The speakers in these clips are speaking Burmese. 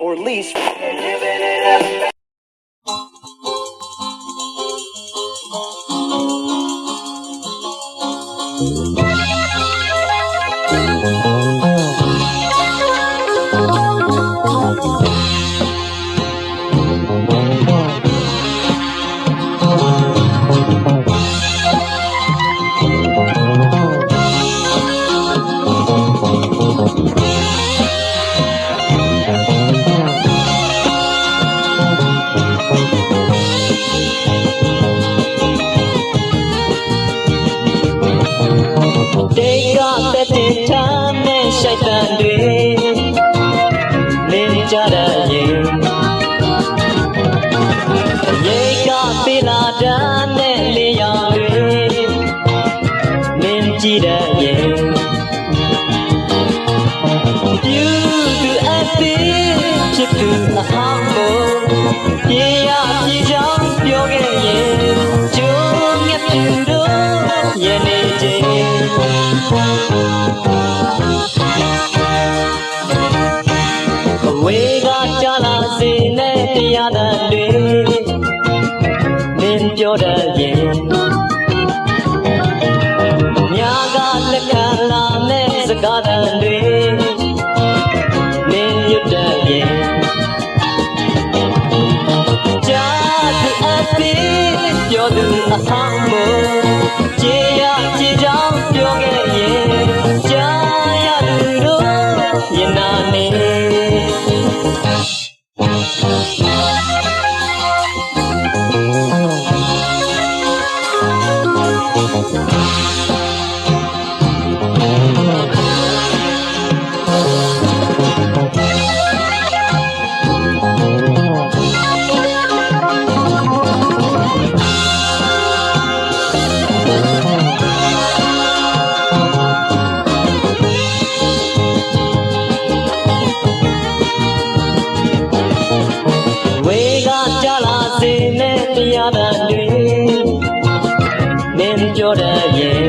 or lease. ထားမဲ့ရှိုက်တန်တွေလင်းကြတဲ့ရင်ရေကပေးလာတဲ့နဲ့လေရောင်တွေလင်းကြည့်တဲ့ရင်ပြူသူအသေးဖြစ် အဝေးကကြလာစေနဲ့တရားတန်တွေမင်းပြောတတ်ရင်ညာကလက်ခံလာနဲ့စကားတန်တွေမင်းရွတ်တတ်ရင်ကြာသူအပိပြောသူအဟော ရားတန်တွေမင်းပြောတတ်ရဲ့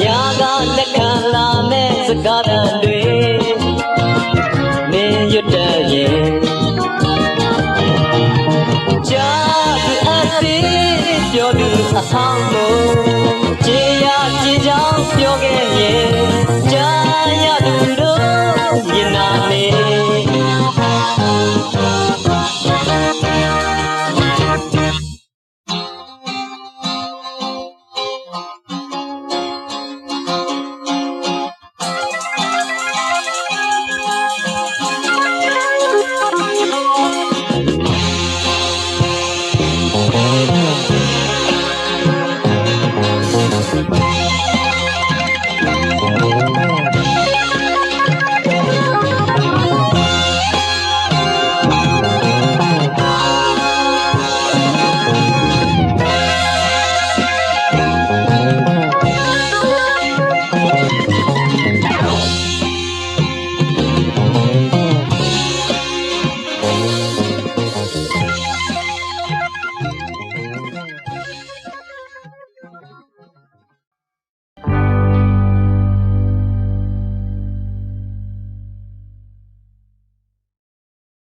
ညာကလက်ခံလာမဲ့စကားတန်တွေမင်းရွတ်တတ်ရဲ့ကြာသူအသေးပြောသူအဟောင်းကိုကြေရကြေချောင်းပြောခဲ့ရဲ့ကြာရသူတို့ရင်နာနေ